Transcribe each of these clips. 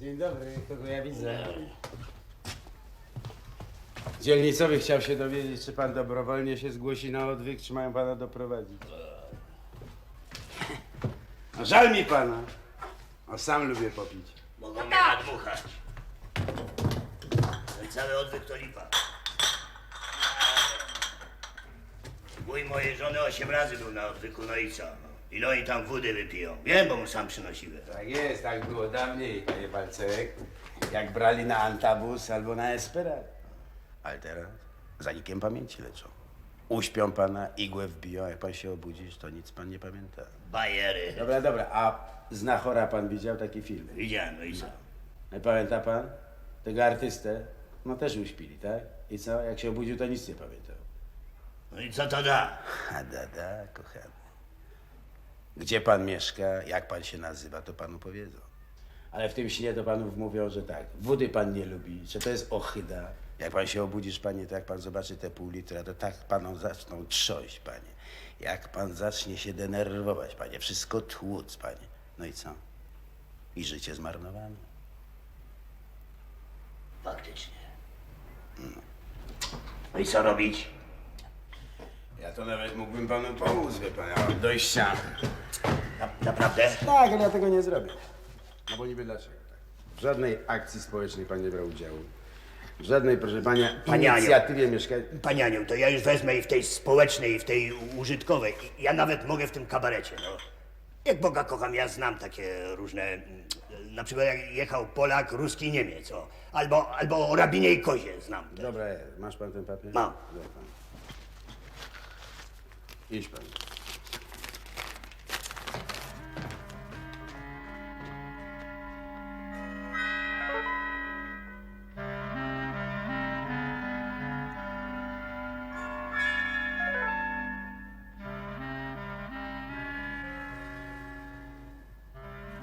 Dzień dobry, kogo ja widzę? Dzielnicowy chciał się dowiedzieć, czy pan dobrowolnie się zgłosi na odwyk, czy mają pana doprowadzić. No, żal mi pana. A sam lubię popić. Mogą mnie nadmuchać. Ten cały odwyk to lipa. Mój mojej żony osiem razy był na odwyku, no i co? Ile oni tam wody wypiją? Wiem, bo mu sam przynosiłem. Tak jest, tak było dawniej, panie Balcerek. Jak brali na antabus albo na esperat. Ale teraz zanikiem pamięci leczą. Uśpią pana, igłę wbiją, a jak pan się obudzisz, to nic pan nie pamięta. Bajery. Dobra, dobra, a Znachora pan widział takie filmy? Widziałem, no i co? Nie pamięta pan? Tego artystę? No też uśpili, tak? I co? Jak się obudził, to nic nie pamiętał. No i co to da? A da, da, kochany. Gdzie pan mieszka, jak pan się nazywa, to panu powiedzą. Ale w tym śnie to panów mówią, że tak, wody pan nie lubi, że to jest ochyda. Jak pan się obudzisz, panie, to jak pan zobaczy te pół litra, to tak paną zaczną trząść, panie. Jak pan zacznie się denerwować, panie, wszystko tłuc, panie. No i co? I życie zmarnowane. Faktycznie. No i co robić? To nawet mógłbym panu pomóc, wie pan, ja mam dojścia. Na, naprawdę? Tak, ale ja tego nie zrobię. No bo niby dlaczego? W żadnej akcji społecznej pan nie brał udziału. W żadnej, proszę pana, Panie Aniu. inicjatywie mieszkańców. Panie Aniu, to ja już wezmę i w tej społecznej, i w tej użytkowej. I Ja nawet mogę w tym kabarecie, no. Jak Boga kocham, ja znam takie różne... mm, Na przykład jak jechał Polak, Ruski, Niemiec, o. Albo, albo o Rabinie i Kozie znam. Dobra, jest. masz pan ten papier? Mam. Dobra. Idź pan.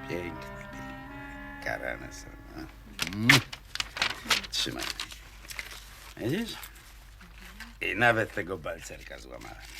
Piękne, piękne. Karane są. Mm. Trzymaj. Widzisz? I nawet tego balcerka złamałem.